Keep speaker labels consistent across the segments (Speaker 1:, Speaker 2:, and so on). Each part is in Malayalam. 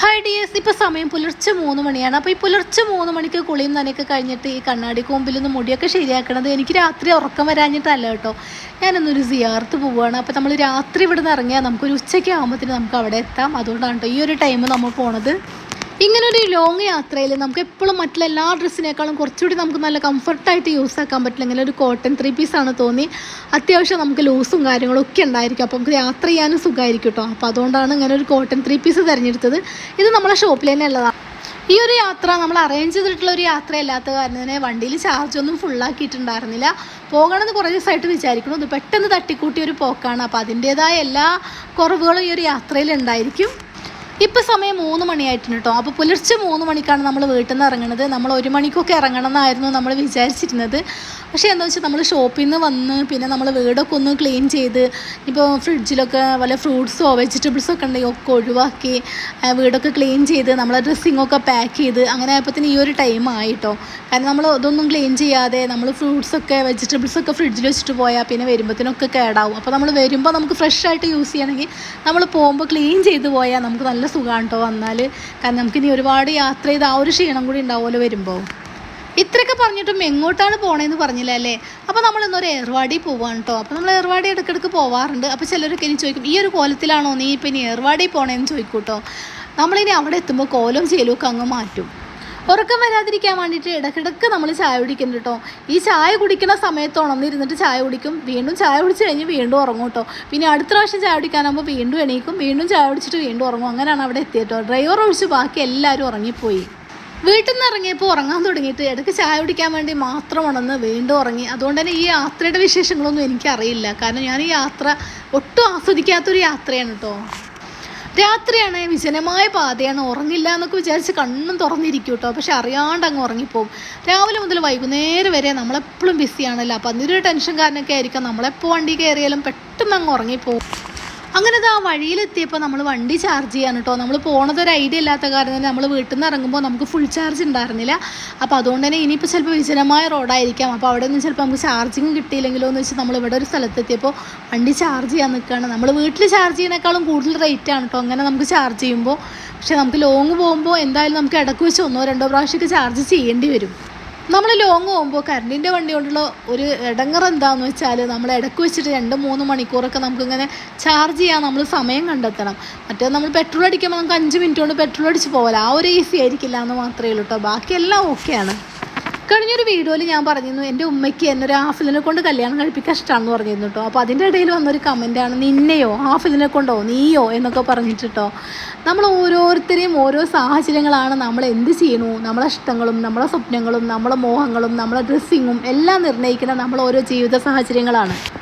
Speaker 1: ഹായ് ഡിയേഴ്സ് ഇപ്പോൾ സമയം പുലർച്ചെ മൂന്ന് മണിയാണ്. അപ്പോൾ ഈ പുലർച്ചെ മൂന്ന് മണിക്ക് കുളിയും നനയൊക്കെ കഴിഞ്ഞിട്ട് ഈ കണ്ണാടി കോമ്പിൽ നിന്ന് മുടിയൊക്കെ ശരിയാക്കണത് എനിക്ക് രാത്രി ഉറക്കം വരാഞ്ഞിട്ടല്ല കേട്ടോ. ഞാനൊന്നൊരു സിയാർത്ത് പോവുകയാണ്. അപ്പോൾ നമ്മൾ രാത്രി ഇവിടെ നിന്ന് ഇറങ്ങിയാൽ നമുക്കൊരു ഉച്ചയ്ക്ക് ആകുമ്പോഴത്തേന് നമുക്ക് അവിടെ എത്താം. അതുകൊണ്ടാണ് കേട്ടോ ഈ ഒരു ടൈം നമ്മൾ പോണത്. ഇങ്ങനൊരു ലോങ് യാത്രയിൽ നമുക്ക് എപ്പോഴും മറ്റുള്ള എല്ലാ ഡ്രസ്സിനേക്കാളും കുറച്ചുകൂടി നമുക്ക് നല്ല കംഫർട്ടായിട്ട് യൂസ് ആക്കാൻ പറ്റില്ല. ഇങ്ങനെ ഒരു കോട്ടൺ ത്രീ പീസാണ് തോന്നി. അത്യാവശ്യം നമുക്ക് ലൂസും കാര്യങ്ങളും ഒക്കെ ഉണ്ടായിരിക്കും. അപ്പോൾ നമുക്ക് യാത്ര ചെയ്യാനും സുഖമായിരിക്കും കേട്ടോ അപ്പോൾ അതുകൊണ്ടാണ് ഇങ്ങനെ ഒരു കോട്ടൺ ത്രീ പീസ് തിരഞ്ഞെടുത്തത്. ഇത് നമ്മളെ ഷോപ്പിൽ തന്നെ ഉള്ളതാണ് ഈ ഒരു യാത്ര നമ്മൾ അറേഞ്ച് ചെയ്തിട്ടുള്ള ഒരു യാത്ര അല്ലാത്ത കാരണം തന്നെ വണ്ടിയിൽ ചാർജ് ഒന്നും ഫുള്ളാക്കിയിട്ടുണ്ടായിരുന്നില്ല പോകണമെന്ന് കുറേ ദിവസമായിട്ട് വിചാരിക്കുന്നു. ഇത് പെട്ടെന്ന് തട്ടിക്കൂട്ടിയ ഒരു പോക്കാണ്. അപ്പോൾ അതിന്റേതായ എല്ലാ കുറവുകളും ഈ ഒരു യാത്രയിൽ ഉണ്ടായിരിക്കും. ഇപ്പം സമയം മൂന്ന് മണിയായിട്ടുണ്ട് കേട്ടോ അപ്പോൾ പുലർച്ചെ മൂന്ന് മണിക്കാണ് നമ്മൾ വീട്ടിൽ നിന്ന് ഇറങ്ങുന്നത് നമ്മൾ ഒരു മണിക്കൊക്കെ ഇറങ്ങണം എന്നായിരുന്നു നമ്മൾ വിചാരിച്ചിരുന്നത്. പക്ഷേ എന്താ വെച്ചാൽ നമ്മൾ ഷോപ്പിൽ നിന്ന് വന്ന് പിന്നെ നമ്മൾ വീടൊക്കെ ഒന്ന് ക്ലീൻ ചെയ്ത് ഇപ്പോൾ ഫ്രിഡ്ജിലൊക്കെ വല്ല ഫ്രൂട്ട്സോ വെജിറ്റബിൾസോ ഒക്കെ ഉണ്ടെങ്കിൽ ഒക്കെ ഒഴിവാക്കി വീടൊക്കെ ക്ലീൻ ചെയ്ത് നമ്മളെ ഡ്രസ്സിങ്ങൊക്കെ പാക്ക് ചെയ്ത് അങ്ങനെ ആയപ്പോഴത്തേന് ഈ ഒരു ടൈം ആയിട്ടോ കാരണം നമ്മൾ ഇതൊന്നും ക്ലീൻ ചെയ്യാതെ നമ്മൾ ഫ്രൂട്ട്സൊക്കെ വെജിറ്റബിൾസൊക്കെ ഫ്രിഡ്ജിൽ വെച്ചിട്ട് പോയാൽ പിന്നെ വരുമ്പോഴത്തേനൊക്കെ കേടാവും. അപ്പോൾ നമ്മൾ വരുമ്പോൾ നമുക്ക് ഫ്രഷ് ആയിട്ട് യൂസ് ചെയ്യണമെങ്കിൽ നമ്മൾ പോകുമ്പോൾ ക്ലീൻ ചെയ്ത് പോയാൽ നമുക്ക് നല്ല സുഖമാണ് കേട്ടോ വന്നാൽ കാരണം നമുക്കിനി ഒരുപാട് യാത്ര ചെയ്ത് ആ ഒരു ക്ഷീണം കൂടി ഉണ്ടാവുമല്ലോ വരുമ്പോൾ ഇത്രയൊക്കെ പറഞ്ഞിട്ടും എങ്ങോട്ടാണ് പോണേന്ന് പറഞ്ഞില്ല അല്ലേ? അപ്പോൾ നമ്മൾ ഇന്നൊരു ഏർവാടി പോവാണ് കേട്ടോ അപ്പോൾ നമ്മൾ ഏർവാടി ഇടയ്ക്കിടയ്ക്ക് പോവാറുണ്ട്. അപ്പോൾ ചിലരൊക്കെ ഇനി ചോദിക്കും ഈ ഒരു കോലത്തിലാണോ നീ ഇപ്പം ഇനി ഏർവാടി പോണേന്ന് ചോദിക്കൂട്ടോ കേട്ടോ നമ്മളിനി അവിടെ എത്തുമ്പോൾ കോലം ചേലുമൊക്കെ അങ്ങ് മാറ്റും. ഉറക്കം വരാതിരിക്കാൻ വേണ്ടിയിട്ട് ഇടയ്ക്കിടയ്ക്ക് നമ്മൾ ചായ കുടിക്കുന്നുണ്ട് കേട്ടോ. ഈ ചായ കുടിക്കുന്ന സമയത്ത് ഉണർന്നിരുന്നിട്ട് ചായ കുടിക്കും. വീണ്ടും ചായ കുടിച്ച് കഴിഞ്ഞ് വീണ്ടും ഉറങ്ങും കേട്ടോ. പിന്നെ അടുത്ത പ്രാവശ്യം ചായ കുടിക്കാനാകുമ്പോൾ വീണ്ടും എണീക്കും. വീണ്ടും ചായ കുടിച്ചിട്ട് വീണ്ടും ഉറങ്ങും. അങ്ങനെയാണ് അവിടെ എത്തിയത് കേട്ടോ. ഡ്രൈവർ ഒഴിച്ച് ബാക്കി എല്ലാവരും ഉറങ്ങിപ്പോയി. വീട്ടിൽ നിന്ന് ഇറങ്ങിയപ്പോൾ ഉറങ്ങാൻ തുടങ്ങിയിട്ട് ഇടയ്ക്ക് ചായ കുടിക്കാൻ വേണ്ടി മാത്രം ഉണർന്ന് വീണ്ടും ഉറങ്ങി. അതുകൊണ്ട് തന്നെ ഈ യാത്രയുടെ വിശേഷങ്ങളൊന്നും എനിക്കറിയില്ല. കാരണം ഞാൻ ഈ യാത്ര ഒട്ടും ആസ്വദിക്കാത്തൊരു യാത്രയാണ് കേട്ടോ. രാത്രിയാണ് വിജനമായ പാതയാണ്. ഉറങ്ങില്ല എന്നൊക്കെ വിചാരിച്ച് കണ്ണും തുറന്നിരിക്കും കേട്ടോ. പക്ഷെ അറിയാണ്ട് അങ്ങ് ഉറങ്ങിപ്പോവും. രാവിലെ മുതൽ വൈകുന്നേരം വരെ നമ്മളെപ്പോഴും ബിസിയാണല്ലോ അപ്പം അതിന്റെ ഒരു ടെൻഷൻ കാരണമൊക്കെ ആയിരിക്കാം. നമ്മളെപ്പോൾ വണ്ടി കയറിയാലും പെട്ടെന്ന് അങ്ങ് ഉറങ്ങിപ്പോവും. അങ്ങനെ ആ വഴിയിലെത്തിയപ്പോൾ നമ്മൾ വണ്ടി ചാർജ് ചെയ്യാൻ കേട്ടോ നമ്മൾ പോണത് ഒരു ഐഡിയ ഇല്ലാത്ത കാരണം നമ്മൾ വീട്ടിൽ നിന്ന് ഇറങ്ങുമ്പോൾ നമുക്ക് ഫുൾ ചാർജ് ഉണ്ടായിരുന്നില്ല അപ്പോൾ അതുകൊണ്ട് തന്നെ ഇനിയിപ്പോൾ ചിലപ്പോൾ വിജനമായ റോഡായിരിക്കാം അപ്പോൾ അവിടെ നിന്ന് ചിലപ്പോൾ നമുക്ക് ചാർജിങ് കിട്ടിയില്ലെങ്കിലോ എന്ന് വെച്ച് നമ്മൾ ഇവിടെ ഒരു സ്ഥലത്തെത്തിയപ്പോൾ വണ്ടി ചാർജ് ചെയ്യാൻ നിൽക്കുകയാണ് നമ്മൾ വീട്ടിൽ ചാർജ് ചെയ്യുന്നേക്കാളും കൂടുതൽ റേറ്റ് ആണ് കേട്ടോ അങ്ങനെ നമുക്ക് ചാർജ് ചെയ്യുമ്പോൾ പക്ഷേ നമുക്ക് ലോങ് പോകുമ്പോൾ എന്തായാലും നമുക്ക് ഇടയ്ക്ക് വെച്ച് ഒന്നോ രണ്ടോ പ്രാവശ്യമൊക്കെ ചാർജ് ചെയ്യേണ്ടി വരും. നമ്മൾ ലോങ് പോകുമ്പോൾ കറണ്ടിന്റെ വണ്ടി കൊണ്ടുള്ള ഒരു ഇടങ്ങർ എന്താണെന്ന് വെച്ചാൽ നമ്മൾ ഇടയ്ക്ക് വെച്ചിട്ട് രണ്ട് മൂന്ന് മണിക്കൂറൊക്കെ നമുക്കിങ്ങനെ ചാർജ് ചെയ്യാൻ നമ്മൾ സമയം കണ്ടെത്തണം. മറ്റേ നമ്മൾ പെട്രോൾ അടിക്കുമ്പോൾ നമുക്ക് അഞ്ച് മിനിറ്റ് കൊണ്ട് പെട്രോൾ അടിച്ച് പോകാം ആ ഒരു ഈസി ആയിരിക്കില്ല എന്ന് മാത്രമേ ഉള്ളൂ കേട്ടോ ബാക്കിയെല്ലാം ഓക്കെയാണ് കഴിഞ്ഞൊരു വീഡിയോയിൽ ഞാൻ പറഞ്ഞിരുന്നു എന്റെ ഉമ്മയ്ക്ക് എന്നെ ഒരു ഹാഫിലിനെ കൊണ്ട് കല്യാണം കഴിപ്പിക്കാൻ ഇഷ്ടമാണെന്ന് പറഞ്ഞിരുന്നു കേട്ടോ അപ്പോൾ അതിന്റെ ഇടയിൽ വന്നൊരു കമന്റാണ് നിന്നെയോ ആഫിലിനെ കൊണ്ടോ നീയോ? എന്നൊക്കെ പറഞ്ഞിട്ട് നമ്മൾ ഓരോരുത്തരെയും ഓരോ സാഹചര്യങ്ങളാണ് നമ്മൾ എന്ത് ചെയ്യണു? നമ്മളെ ഇഷ്ടങ്ങളും നമ്മളെ സ്വപ്നങ്ങളും നമ്മളെ മോഹങ്ങളും നമ്മളെ ഡ്രസ്സിങ്ങും എല്ലാം നിർണയിക്കുന്ന നമ്മൾ ഓരോ ജീവിത സാഹചര്യങ്ങളാണ്.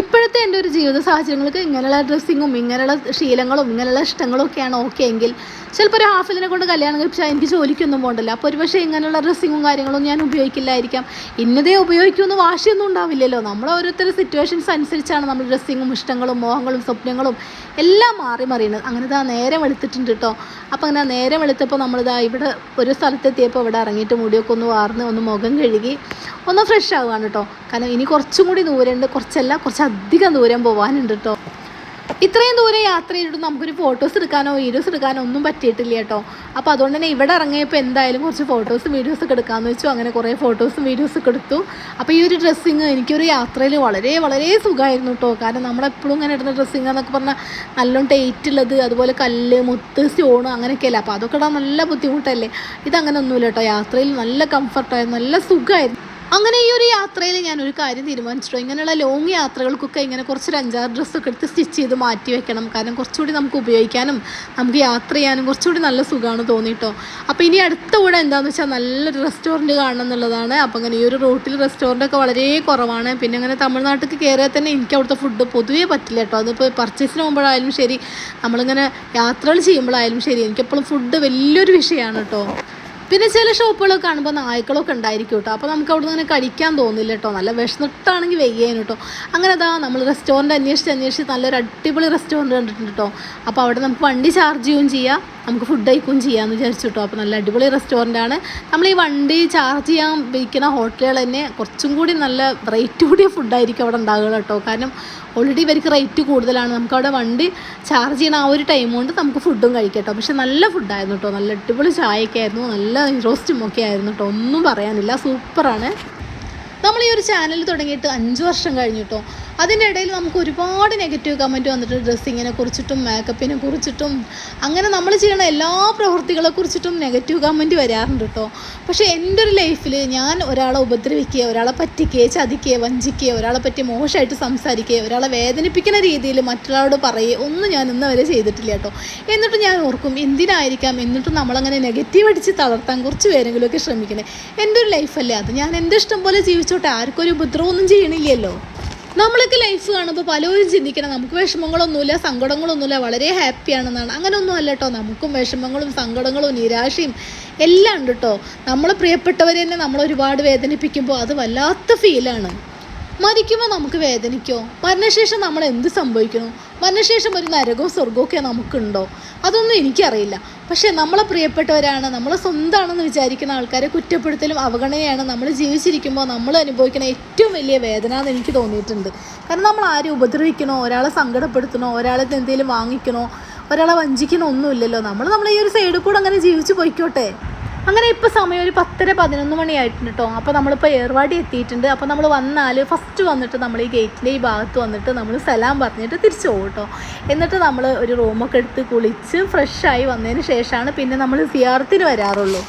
Speaker 1: ഇപ്പോഴത്തെ എന്റെ ഒരു ജീവിത സാഹചര്യങ്ങൾക്ക് ഇങ്ങനെയുള്ള ഡ്രസ്സിങ്ങും ഇങ്ങനെയുള്ള ശീലങ്ങളും ഇങ്ങനെയുള്ള ഇഷ്ടങ്ങളും ഒക്കെയാണ് ഓക്കെ എങ്കിൽ ചിലപ്പോൾ ഒരു ഹാഫിലിനെ കൊണ്ട് കല്യാണം കഴിച്ചാൽ എനിക്ക് ജോലിക്കൊന്നും പോകണ്ടല്ലോ. അപ്പോൾ ഒരു പക്ഷേ ഇങ്ങനെയുള്ള ഡ്രസ്സിങ്ങും കാര്യങ്ങളും ഞാൻ ഉപയോഗിക്കില്ലായിരിക്കാം. ഇന്നതേ ഉപയോഗിക്കുമെന്ന് വാശിയൊന്നും ഉണ്ടാവില്ലല്ലോ. നമ്മൾ ഓരോരുത്തരുടെ സിറ്റുവേഷൻസ് അനുസരിച്ചാണ് നമ്മൾ ഡ്രസ്സിങ്ങും ഇഷ്ടങ്ങളും മോഹങ്ങളും സ്വപ്നങ്ങളും എല്ലാം മാറി മറിയുന്നത്. അങ്ങനെ ഇതാ നേരം വെളുത്തിട്ടുണ്ട് കേട്ടോ അപ്പോൾ അങ്ങനെ നേരം വെളുത്തപ്പോൾ നമ്മളിതാ ഇവിടെ ഒരു സ്ഥലത്തെത്തിയപ്പോൾ ഇവിടെ ഇറങ്ങിയിട്ട് മുടിയൊക്കെ ഒന്ന് വാർന്ന് ഒന്ന് മുഖം കഴുകി ഒന്ന് ഫ്രഷ് ആവുകയാണ് കേട്ടോ. കാരണം ഇനി കുറച്ചും കൂടി ദൂരമുണ്ട്. കുറച്ചല്ല കുറച്ചധികം ദൂരം പോകാനുണ്ട് കേട്ടോ. ഇത്രയും ദൂരം യാത്ര ചെയ്തിട്ട് നമുക്കൊരു ഫോട്ടോസ് എടുക്കാനോ വീഡിയോസ് എടുക്കാനോ ഒന്നും പറ്റിയിട്ടില്ല കേട്ടോ. അപ്പോൾ അതുകൊണ്ട് തന്നെ ഇവിടെ ഇറങ്ങിയപ്പോൾ എന്തായാലും കുറച്ച് ഫോട്ടോസും വീഡിയോസ് ഒക്കെ എടുക്കാമെന്ന് വെച്ചു. അങ്ങനെ കുറേ ഫോട്ടോസും വീഡിയോസ് ഒക്കെ എടുത്തു. അപ്പോൾ ഈ ഒരു ഡ്രസ്സിങ് എനിക്കൊരു യാത്രയിൽ വളരെ വളരെ സുഖമായിരുന്നു കേട്ടോ. കാരണം നമ്മളെപ്പോഴും ഇങ്ങനെ ഇടുന്ന ഡ്രസ്സിങ് എന്നൊക്കെ പറഞ്ഞാൽ നല്ലോണം ടേറ്റ് ഉള്ളത് അതുപോലെ കല്ല് മുത്ത് സ്റ്റോണ് അങ്ങനെയൊക്കെയല്ലേ അപ്പോൾ അതൊക്കെ ഇടാൻ നല്ല ബുദ്ധിമുട്ടല്ലേ? ഇതങ്ങനെ ഒന്നുമില്ല കേട്ടോ. യാത്രയിൽ നല്ല കംഫർട്ടായിരുന്നു നല്ല സുഖമായിരുന്നു. അങ്ങനെ ഈ ഒരു യാത്രയിൽ ഞാൻ ഒരു കാര്യം തീരുമാനിച്ചിട്ടു. ഇങ്ങനെയുള്ള ലോങ് യാത്രകൾക്കൊക്കെ ഇങ്ങനെ കുറച്ചൊരു അഞ്ചാറ് ഡ്രസ്സൊക്കെ എടുത്ത് സ്റ്റിച്ച് ചെയ്ത് മാറ്റി വെക്കണം. കാരണം കുറച്ചുകൂടി നമുക്ക് ഉപയോഗിക്കാനും നമുക്ക് യാത്ര ചെയ്യാനും കുറച്ചുകൂടി നല്ല സുഖമാണ് തോന്നിയിട്ടോ അപ്പോൾ ഇനി അടുത്ത കൂടെ എന്താണെന്ന് വെച്ചാൽ നല്ലൊരു റെസ്റ്റോറന്റ് കാണണം എന്നുള്ളതാണ്. അപ്പോൾ അങ്ങനെ ഈ ഒരു റോട്ടിൽ റെസ്റ്റോറന്റൊക്കെ വളരെ കുറവാണ്. പിന്നെ അങ്ങനെ തമിഴ്നാട്ടിൽ കയറിയാൽ തന്നെ എനിക്ക് അവിടുത്തെ ഫുഡ് പൊതുവേ പറ്റില്ല കേട്ടോ. അതിപ്പോൾ പർച്ചേസിന് പോകുമ്പോഴായാലും ശരി നമ്മളിങ്ങനെ യാത്രകൾ ചെയ്യുമ്പോഴായാലും ശരി എനിക്കെപ്പോഴും ഫുഡ് വലിയൊരു വിഷയമാണ് കേട്ടോ. പിന്നെ ചില ഷോപ്പുകളൊക്കെ കാണുമ്പോൾ നായ്ക്കളൊക്കെ ഉണ്ടായിരിക്കും കേട്ടോ അപ്പോൾ നമുക്ക് അവിടെ നിന്ന് കഴിക്കാൻ തോന്നില്ല കേട്ടോ നല്ല വിഷന്നിട്ടാണെങ്കിൽ വെയ്യേനും കേട്ടോ അങ്ങനെ അതാ നമ്മൾ റെസ്റ്റോറന്റ് അന്വേഷിച്ച് അന്വേഷിച്ച് നല്ലൊരു അടിപൊളി റെസ്റ്റോറന്റ് കണ്ടിട്ടുണ്ട് കേട്ടോ അപ്പോൾ അവിടെ നമുക്ക് വണ്ടി ചാർജ് ചെയ്യുകയും ചെയ്യാം. നമുക്ക് ഫുഡ് കഴിക്കുകയും ചെയ്യാമെന്ന് വിചാരിച്ചു കേട്ടോ അപ്പോൾ നല്ല അടിപൊളി റെസ്റ്റോറന്റ് ആണ്. നമ്മൾ ഈ വണ്ടി ചാർജ് ചെയ്യാൻ വയ്ക്കുന്ന ഹോട്ടലുകൾ തന്നെ കുറച്ചും കൂടി നല്ല റേറ്റ് കൂടിയ ഫുഡായിരിക്കും അവിടെ ഉണ്ടാകുക കേട്ടോ കാരണം ഓൾറെഡി ഇവർക്ക് റേറ്റ് കൂടുതലാണ്. നമുക്ക് അവിടെ വണ്ടി ചാർജ് ചെയ്യുന്ന ആ ഒരു ടൈം കൊണ്ട് നമുക്ക് ഫുഡും കഴിക്കാം കേട്ടോ പക്ഷെ നല്ല ഫുഡായിരുന്നു കേട്ടോ നല്ല അടിപൊളി ചായയൊക്കെ ആയിരുന്നു. നല്ല റോസ്റ്റും ഒക്കെ ആയിരുന്നു കേട്ടോ ഒന്നും പറയാനില്ല. സൂപ്പറാണ് നമ്മൾ ഈ ഒരു ചാനൽ തുടങ്ങിയിട്ട് അഞ്ച് വർഷം കഴിഞ്ഞു കേട്ടോ അതിന്റെ ഇടയിൽ നമുക്ക് ഒരുപാട് നെഗറ്റീവ് കമന്റ് വന്നിട്ട് ഡ്രസ്സിങ്ങിനെ കുറിച്ചിട്ടും മേക്കപ്പിനെ കുറിച്ചിട്ടും. അങ്ങനെ നമ്മൾ ചെയ്യുന്ന എല്ലാ പ്രവൃത്തികളെ കുറിച്ചിട്ടും നെഗറ്റീവ് കമന്റ് വരാറുണ്ട് കേട്ടോ. പക്ഷേ എന്റെ ഒരു ലൈഫിൽ ഞാൻ ഒരാളെ ഉപദ്രവിക്കുകയോ ഒരാളെ പറ്റിക്കുകയോ ചതിക്കുകയോ വഞ്ചിക്കുകയോ ഒരാളെ പറ്റി മോശമായിട്ട് സംസാരിക്കുകയോ ഒരാളെ വേദനിപ്പിക്കുന്ന രീതിയിൽ മറ്റൊരാളോട് പറയുകയോ ഒന്നും ഞാൻ ഇന്ന് വരെ ചെയ്തിട്ടില്ല കേട്ടോ. എന്നിട്ട് ഞാൻ ഓർക്കും എന്തിനായിരിക്കാം? എന്നിട്ടും നമ്മളങ്ങനെ നെഗറ്റീവ് അടിച്ച് തളർത്താൻ കുറച്ച് പേരെങ്കിലുമൊക്കെ ശ്രമിക്കണേ? എന്റെ ഒരു ലൈഫല്ലേ അത്. ഞാൻ എന്റെ ഇഷ്ടം പോലെ ജീവിച്ചോട്ടെ. ആർക്കൊരു ഉപദ്രവമൊന്നും ചെയ്യണില്ലല്ലോ. നമ്മളൊക്കെ ലൈഫ് കാണുമ്പോൾ പലരും ചിന്തിക്കണം നമുക്ക് വിഷമങ്ങളൊന്നുമില്ല സങ്കടങ്ങളൊന്നുമില്ല വളരെ ഹാപ്പിയാണെന്നാണ് അങ്ങനെയൊന്നും അല്ല കേട്ടോ നമുക്കും വിഷമങ്ങളും സങ്കടങ്ങളും നിരാശയും എല്ലാം ഉണ്ട് കേട്ടോ നമ്മളെ പ്രിയപ്പെട്ടവരെ തന്നെ നമ്മളൊരുപാട് വേദനിപ്പിക്കുമ്പോൾ അത് വല്ലാത്ത ഫീലാണ് മരിക്കുമ്പോൾ നമുക്ക് വേദനിക്കോ? മരണശേഷം നമ്മൾ എന്ത് സംഭവിക്കണോ മരണശേഷം ഒരു നരകവും സ്വർഗമൊക്കെ നമുക്കുണ്ടോ? അതൊന്നും എനിക്കറിയില്ല. പക്ഷേ നമ്മളെ പ്രിയപ്പെട്ടവരാണ് നമ്മൾ സ്വന്തമാണെന്ന് വിചാരിക്കുന്ന ആൾക്കാരെ കുറ്റപ്പെടുത്തലും അവഗണനയാണ് നമ്മൾ ജീവിച്ചിരിക്കുമ്പോൾ നമ്മൾ അനുഭവിക്കുന്ന ഏറ്റവും വലിയ വേദന എന്ന് എനിക്ക് തോന്നിയിട്ടുണ്ട്. കാരണം നമ്മൾ ആരും ഉപദ്രവിക്കണോ? ഒരാളെ സങ്കടപ്പെടുത്തണോ? ഒരാളെ എന്തെങ്കിലും വാങ്ങിക്കണോ? ഒരാളെ വഞ്ചിക്കണോ? ഒന്നുമില്ലല്ലോ. നമ്മൾ നമ്മൾ ഈ ഒരു സൈഡിൽ കൂടെ അങ്ങനെ ജീവിച്ച് പോയിക്കോട്ടെ. അങ്ങനെ ഇപ്പോൾ സമയം ഒരു പത്തര പതിനൊന്ന് മണിയായിട്ടുണ്ട് കേട്ടോ അപ്പോൾ നമ്മളിപ്പോൾ ഏർവാടി എത്തിയിട്ടുണ്ട്. അപ്പോൾ നമ്മൾ വന്നാൽ ഫസ്റ്റ് വന്നിട്ട് നമ്മൾ ഈ ഗേറ്റിന്റെ ഈ ഭാഗത്ത് വന്നിട്ട് നമ്മൾ സലാം പറഞ്ഞിട്ട് തിരിച്ചു പോകും കേട്ടോ എന്നിട്ട് നമ്മൾ ഒരു റൂമൊക്കെ എടുത്ത് കുളിച്ച് ഫ്രഷായി വന്നതിന് ശേഷമാണ് പിന്നെ നമ്മൾ സിയാർത്തിന് വരാറുള്ളൂ.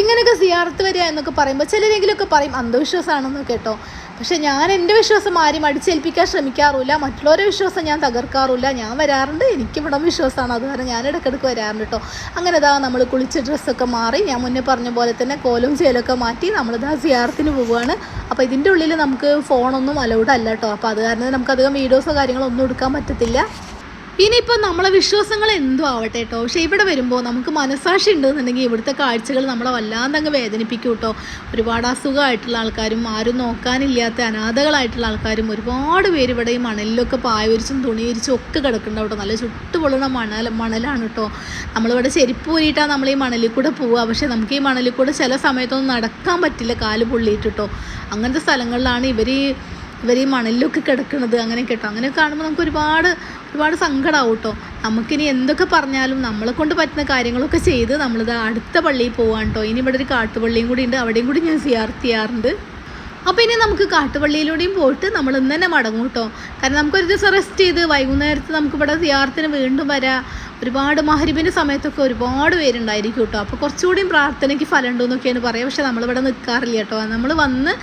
Speaker 1: ഇങ്ങനെയൊക്കെ സിയാർത്ത് വരിക എന്നൊക്കെ പറയുമ്പോൾ ചിലരെങ്കിലുമൊക്കെ പറയും അന്ധവിശ്വാസമാണെന്ന് കേട്ടോ. പക്ഷേ ഞാൻ എന്റെ വിശ്വാസം ആരും അടിച്ചേൽപ്പിക്കാൻ ശ്രമിക്കാറില്ല മറ്റുള്ളവരെ വിശ്വാസം ഞാൻ തകർക്കാറില്ല ഞാൻ വരാറുണ്ട്. എനിക്കിവിടെ വിശ്വാസമാണ്. അതുവരെ ഞാൻ ഇടയ്ക്കിടയ്ക്ക് വരാറുണ്ട് കേട്ടോ. അങ്ങനെ ഇതാ നമ്മൾ കുളിച്ച ഡ്രസ്സൊക്കെ മാറി. ഞാൻ മുന്നേ പറഞ്ഞ പോലെ തന്നെ കോലും ചേലൊക്കെ മാറ്റി നമ്മളിതാ സിയാറത്തിന് പോവുകയാണ്. അപ്പോൾ ഇതിന്റെ ഉള്ളിൽ നമുക്ക് ഫോണൊന്നും അലൗഡ് അല്ല കേട്ടോ. അപ്പോൾ അത് കാരണം നമുക്കധികം വീഡിയോസോ കാര്യങ്ങളോ ഒന്നും എടുക്കാൻ പറ്റത്തില്ല. ഇനിയിപ്പോൾ നമ്മളെ വിശ്വാസങ്ങൾ എന്തോ ആവട്ടെ കേട്ടോ പക്ഷേ ഇവിടെ വരുമ്പോൾ നമുക്ക് മനസാക്ഷി ഉണ്ടെന്നുണ്ടെങ്കിൽ ഇവിടുത്തെ കാഴ്ചകൾ നമ്മളെ വല്ലാണ്ട് അങ്ങ് വേദനിപ്പിക്കും കേട്ടോ ഒരുപാട് അസുഖമായിട്ടുള്ള ആൾക്കാരും ആരും നോക്കാനില്ലാത്ത അനാഥകളായിട്ടുള്ള ആൾക്കാരും ഒരുപാട് പേര് ഇവിടെ ഈ മണലിലൊക്കെ പായവരിച്ചും തുണിയരിച്ചും ഒക്കെ കിടക്കുന്നുണ്ട് കേട്ടോ. നല്ല ചുട്ടുപൊള്ളുന്ന മണൽ മണലാണ് കേട്ടോ നമ്മളിവിടെ ചെരുപ്പ് ഊരിയിട്ടാണ് നമ്മൾ ഈ മണലിൽ കൂടെ പോവുക. പക്ഷേ നമുക്ക് ഈ മണലിൽ കൂടെ ചില സമയത്തൊന്നും നടക്കാൻ പറ്റില്ല കാൽ പൊള്ളിയിട്ട് കേട്ടോ അങ്ങനത്തെ സ്ഥലങ്ങളിലാണ് ഇവർ ഇവർ ഈ മണലിലൊക്കെ കിടക്കുന്നത് അങ്ങനെ കേട്ടോ. അങ്ങനെ കാണുമ്പോൾ നമുക്ക് ഒരുപാട് ഒരുപാട് സങ്കടമാവും കേട്ടോ. നമുക്കിനി എന്തൊക്കെ പറഞ്ഞാലും നമ്മളെ കൊണ്ട് പറ്റുന്ന കാര്യങ്ങളൊക്കെ ചെയ്ത് നമ്മളിത് അടുത്ത പള്ളിയിൽ പോകാൻ കേട്ടോ. ഇനി ഇവിടെ ഒരു കാട്ടുപള്ളിയും കൂടി ഉണ്ട്. അവിടെയും കൂടി ഞാൻ സിയാർത്ത് ചെയ്യാറുണ്ട്. അപ്പോൾ ഇനി നമുക്ക് കാട്ടുപള്ളിയിലൂടെയും പോയിട്ട് നമ്മൾ ഇന്ന് തന്നെ മടങ്ങും കേട്ടോ. കാരണം നമുക്കൊരു ദിവസം റെസ്റ്റ് ചെയ്ത് വൈകുന്നേരത്ത് നമുക്കിവിടെ സിയാർത്തിന് വീണ്ടും വരാം. ഒരുപാട് മഹരിബിന്റെ സമയത്തൊക്കെ ഒരുപാട് പേരുണ്ടായിരിക്കും കേട്ടോ. അപ്പോൾ കുറച്ചുകൂടിയും പ്രാർത്ഥനയ്ക്ക് ഫലം ഉണ്ടെന്നൊക്കെയാണ് പറയുക പക്ഷേ നമ്മളിവിടെ നിൽക്കാറില്ല കേട്ടോ. നമ്മൾ വന്ന്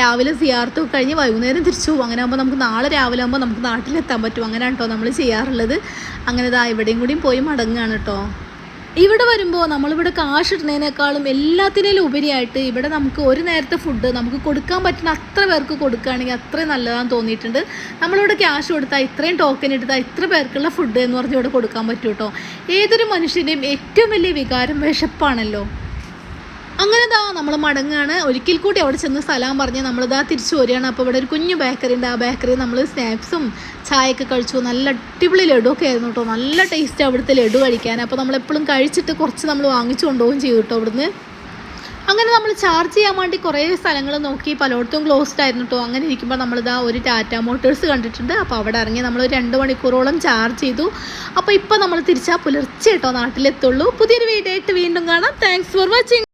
Speaker 1: രാവിലെ സിയാർത്തൊക്കെ കഴിഞ്ഞ് വൈകുന്നേരം തിരിച്ചു പോകും. അങ്ങനെ ആകുമ്പോൾ നമുക്ക് നാളെ രാവിലെ ആകുമ്പോൾ നമുക്ക് നാട്ടിലെത്താൻ പറ്റും. അങ്ങനെയാണ് കേട്ടോ നമ്മൾ ചെയ്യാറുള്ളത്. അങ്ങനെ ഇതാ ഇവിടെയും കൂടിയും പോയി മടങ്ങുകയാണ് കേട്ടോ. ഇവിടെ വരുമ്പോൾ നമ്മളിവിടെ കാശ് ഇടുന്നതിനേക്കാളും എല്ലാത്തിനേലും ഉപരിയായിട്ട് ഇവിടെ നമുക്ക് ഒരു നേരത്തെ ഫുഡ് നമുക്ക് കൊടുക്കാൻ പറ്റുന്ന അത്ര പേർക്ക് കൊടുക്കുകയാണെങ്കിൽ അത്രയും നല്ലതാണെന്ന് തോന്നിയിട്ടുണ്ട്. നമ്മളിവിടെ ക്യാഷ് കൊടുത്താൽ ഇത്രയും ടോക്കൺ എടുത്താൽ ഇത്ര പേർക്കുള്ള ഫുഡ് എന്ന് പറഞ്ഞ് ഇവിടെ കൊടുക്കാൻ പറ്റും കേട്ടോ ഏതൊരു മനുഷ്യന്റെയും ഏറ്റവും വലിയ വികാരം വിശപ്പാണല്ലോ. അങ്ങനെ ദാ നമ്മൾ മടങ്ങാണ്. ഒരിക്കൽ കൂടി അവിടെ ചെന്ന് സ്ഥലം പറഞ്ഞ് നമ്മളിതാ തിരിച്ചു വരികയാണ്. അപ്പോൾ ഇവിടെ ഒരു കുഞ്ഞു ബേക്കറി ഉണ്ട് ആ ബേക്കറി നമ്മൾ സ്നാക്സും ചായയൊക്കെ കഴിച്ചു. നല്ല അടിപൊളി ലഡുവൊക്കെ ആയിരുന്നു കേട്ടോ. നല്ല ടേസ്റ്റ് അവിടുത്തെ ലഡു കഴിക്കാൻ. അപ്പോൾ നമ്മളെപ്പോഴും കഴിച്ചിട്ട് കുറച്ച് നമ്മൾ വാങ്ങിച്ചു കൊണ്ടുപോകും ചെയ്തു കേട്ടോ അവിടുന്ന്. അങ്ങനെ നമ്മൾ ചാർജ് ചെയ്യാൻ വേണ്ടി കുറേ സ്ഥലങ്ങൾ നോക്കി. പലയിടത്തും ക്ലോസ്ഡ് ആയിരുന്നു കേട്ടോ. അങ്ങനെ ഇരിക്കുമ്പോൾ നമ്മളിതാ ഒരു ടാറ്റ മോട്ടോഴ്സ് കണ്ടിട്ടുണ്ട്. അപ്പോൾ അവിടെ ഇറങ്ങി നമ്മൾ രണ്ട് മണിക്കൂറോളം ചാർജ് ചെയ്തു. അപ്പോൾ ഇപ്പോൾ നമ്മൾ തിരിച്ചാൽ പുലർച്ചെ കേട്ടോ നാട്ടിലെത്തുള്ളൂ. പുതിയൊരു വീഡിയോ ആയിട്ട് വീണ്ടും കാണാം. Thanks for watching